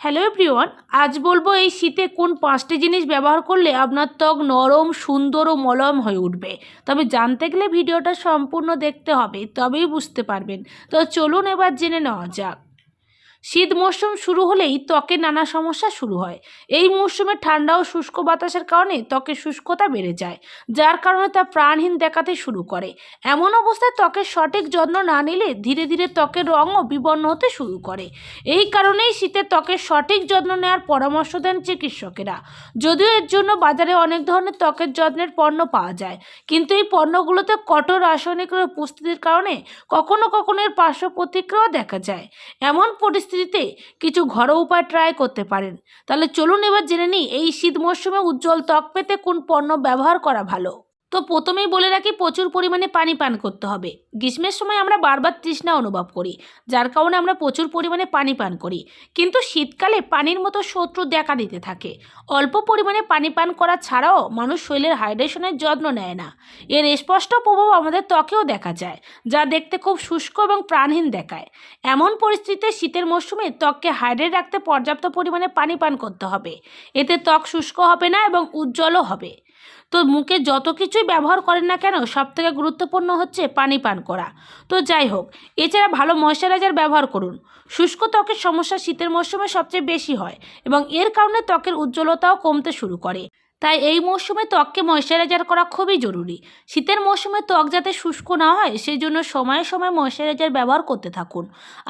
Hello everyone আজ বলব এই শীতে কোন পাঁচটি জিনিস ব্যবহার করলে আপনার ত্বক নরম, সুন্দর ও মলম হয়ে উঠবে। তবে জানতে গেলে ভিডিওটা সম্পূর্ণ দেখতে হবে, তবেই বুঝতে পারবেন। তো চলুন এবার জেনে নেওয়া যাক। শীত মরশুম শুরু হলেই ত্বকের নানা সমস্যা শুরু হয়। এই মরশুমে ঠান্ডা ও শুষ্ক বাতাসের কারণে ত্বকের শুষ্কতা বেড়ে যায়, যার কারণে তা প্রাণহীন দেখাতে শুরু করে। এমন অবস্থায় ত্বকের সঠিক যত্ন না নিলে ধীরে ধীরে ত্বকের রঙও বিবর্ণ হতে শুরু করে। এই কারণেই শীতে ত্বকের সঠিক যত্ন নেওয়ার পরামর্শ দেন চিকিৎসকেরা। যদিও এর জন্য বাজারে অনেক ধরনের ত্বকের যত্নের পণ্য পাওয়া যায়, কিন্তু এই পণ্যগুলোতে কঠোর রাসায়নিক উপস্থিতির কারণে কখনো কখনো এর পার্শ্ব প্রতিক্রিয়াও দেখা যায়। এমন পরিস্থিতিতে কিছু ঘরোয়া উপায় ট্রাই করতে পারেন। তাহলে চলুন এবার জেনে নিই, এই শীত মরশুমে উজ্জ্বল ত্বক পেতে কোন পণ্য ব্যবহার করা ভালো? তো প্রথমেই বলে রাখি, প্রচুর পরিমাণে পানি পান করতে হবে। গ্রীষ্মের সময় আমরা বারবার তৃষ্ণা অনুভব করি, যার কারণে আমরা প্রচুর পরিমাণে পানি পান করি। কিন্তু শীতকালে পানির মতো শত্রু দেখা দিতে থাকে। অল্প পরিমাণে পানি পান করা ছাড়াও মানুষ শরীরের হাইড্রেশনের যত্ন নেয় না। এর স্পষ্ট প্রভাব আমাদের ত্বকেও দেখা যায়, যা দেখতে খুব শুষ্ক এবং প্রাণহীন দেখায়। এমন পরিস্থিতিতে শীতের মরশুমে ত্বককে হাইড্রেট রাখতে পর্যাপ্ত পরিমাণে পানি পান করতে হবে। এতে ত্বক শুষ্ক হবে না এবং উজ্জ্বলও হবে। তো মুখে যত কিছুই ব্যবহার করেন না কেন, সবথেকে গুরুত্বপূর্ণ হচ্ছে পানি পান করা। তো যাই হোক, এছাড়া ভালো ময়শ্চারাইজার ব্যবহার করুন। শুষ্ক ত্বকের সমস্যা শীতের মরশুমে সবচেয়ে বেশি হয় এবং এর কারণে ত্বকের উজ্জ্বলতাও কমতে শুরু করে। তাই এই মরশুমে ত্বককে ময়শ্চারাইজার করা খুবই জরুরি। শীতের মরশুমে ত্বক যাতে শুষ্ক না হয় সেই জন্য সময়ে সময়ে ময়শ্চারাইজার ব্যবহার করতে থাকুন।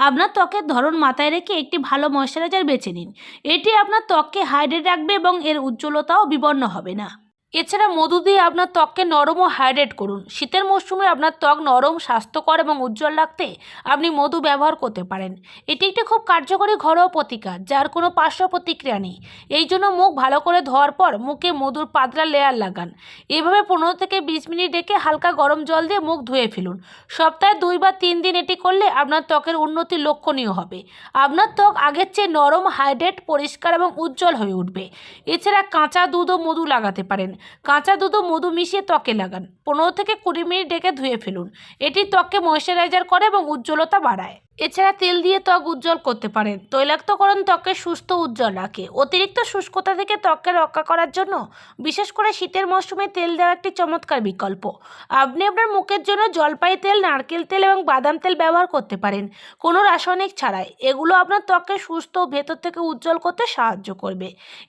আপনার ত্বকের ধরন মাথায় রেখে একটি ভালো ময়শ্চারাইজার বেছে নিন। এটি আপনার ত্বককে হাইড্রেট রাখবে এবং এর উজ্জ্বলতাও বিবর্ণ হবে না। এছাড়া মধু দিয়ে আপনার ত্বককে নরম ও হাইড্রেট করুন। শীতের মরশুমে আপনার ত্বক নরম, স্বাস্থ্যকর এবং উজ্জ্বল রাখতে আপনি মধু ব্যবহার করতে পারেন। এটি একটি খুব কার্যকরী ঘরোয়া প্রতিকার, যার কোনো পার্শ্ব প্রতিক্রিয়া নেই। এই জন্য মুখ ভালো করে ধোয়ার পর মুখে মধুর পাতলা লেয়ার লাগান। এভাবে পনেরো থেকে বিশ মিনিট রেখে হালকা গরম জল দিয়ে মুখ ধুয়ে ফেলুন। সপ্তাহে দুই বা তিন দিন এটি করলে আপনার ত্বকের উন্নতি লক্ষণীয় হবে। আপনার ত্বক আগের চেয়ে নরম হাইড্রেট পরিষ্কার এবং উজ্জ্বল হয়ে উঠবে। এছাড়া কাঁচা দুধ ও মধু লাগাতে পারেন। কাঁচা দুধ ও মধু মিশিয়ে ত্বকে লাগান। পনেরো থেকে কুড়ি মিনিট ডেকে ধুয়ে ফেলুন। এটি ত্বককে ময়শ্চারাইজার করে এবং উজ্জ্বলতা বাড়ায়। এছাড়া তেল দিয়ে ত্বক উজ্জ্বল করতে পারেন। তৈলাক্তকরণ ত্বকে সুস্থ উজ্জ্বল রাখে। অতিরিক্ত শুষ্কতা থেকে ত্বককে রক্ষা করার জন্য বিশেষ করে শীতের মরশুমে তেল দেওয়া একটি চমৎকার বিকল্প। আপনি আপনার মুখের জন্য জলপাই তেল, নারকেল তেল এবং বাদাম তেল ব্যবহার করতে পারেন। কোনো রাসায়নিক ছাড়াই। এগুলো আপনার ত্বককে সুস্থ ভেতর থেকে উজ্জ্বল করতে সাহায্য করবে।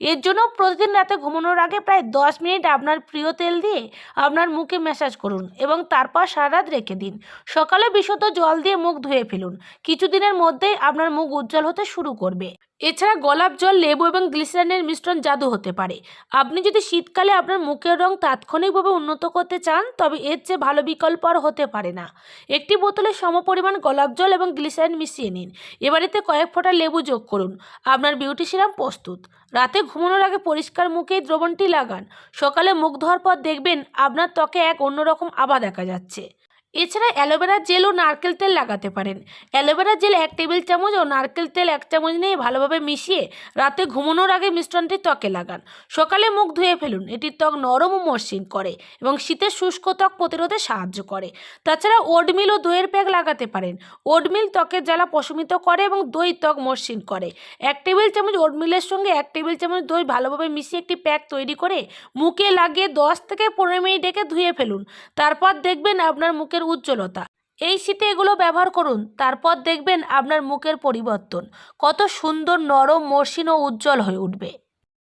এর জন্য প্রতিদিন রাতে ঘুমানোর আগে প্রায় দশ মিনিট আপনার প্রিয় তেল দিয়ে আপনার মুখে ম্যাসাজ করুন এবং তারপর সারা রাত রেখে দিন। সকালে বিশুদ্ধ জল দিয়ে মুখ ধুয়ে ফেলুন। কিছুদিনের মধ্যেই আপনার মুখ উজ্জ্বল হতে শুরু করবে। এছাড়া গোলাপ জল, লেবু এবং গ্লিসারিনের মিশ্রণ জাদু হতে পারে। আপনি যদি শীতকালে আপনার মুখের রং তাৎক্ষণিকভাবে উন্নত করতে চান, তবে এর চেয়ে ভালো বিকল্প আর হতে পারে না। একটি বোতলে সমপরিমাণ গোলাপ জল এবং গ্লিসারিন মিশিয়ে নিন। এবারেতে কয়েক ফোঁটা লেবু যোগ করুন। আপনার বিউটি সিরাম প্রস্তুত। রাতে ঘুমানোর আগে পরিষ্কার মুখে দ্রবণটি লাগান। সকালে মুখ ধোয়ার পর দেখবেন আপনার ত্বকে এক অন্যরকম আভা দেখা যাচ্ছে। এছাড়া অ্যালোভেরা জেল ও নারকেল তেল লাগাতে পারেন। অ্যালোভেরা জেল এক টেবিল চামচ ও নারকেল তেল এক চামচ নিয়ে ভালোভাবে মিশিয়ে রাতে ঘুমানোর আগে মিশ্রণটি ত্বকে লাগান। সকালে মুখ ধুয়ে ফেলুন। এটি ত্বক নরম ও মসৃণ করে এবং শীতের শুষ্ক ত্বক প্রতিরোধে সাহায্য করে। তাছাড়া ওটমিল ও দইয়ের প্যাক লাগাতে পারেন। ওডমিল ত্বকের জ্বালা প্রশমিত করে এবং দই ত্বক মসৃণ করে। এক টেবিল চামচ ওডমিলের সঙ্গে এক টেবিল চামচ দই ভালোভাবে মিশিয়ে একটি প্যাক তৈরি করে মুখে লাগিয়ে দশ থেকে পনেরো মিনিট রেখে ধুয়ে ফেলুন। তারপর দেখবেন আপনার মুখের উজ্জ্বলতা। এই শীতে এগুলো ব্যবহার করুন, তারপর দেখবেন আপনার মুখের পরিবর্তন। কত সুন্দর নরম, মসৃণ ও উজ্জ্বল হয়ে উঠবে।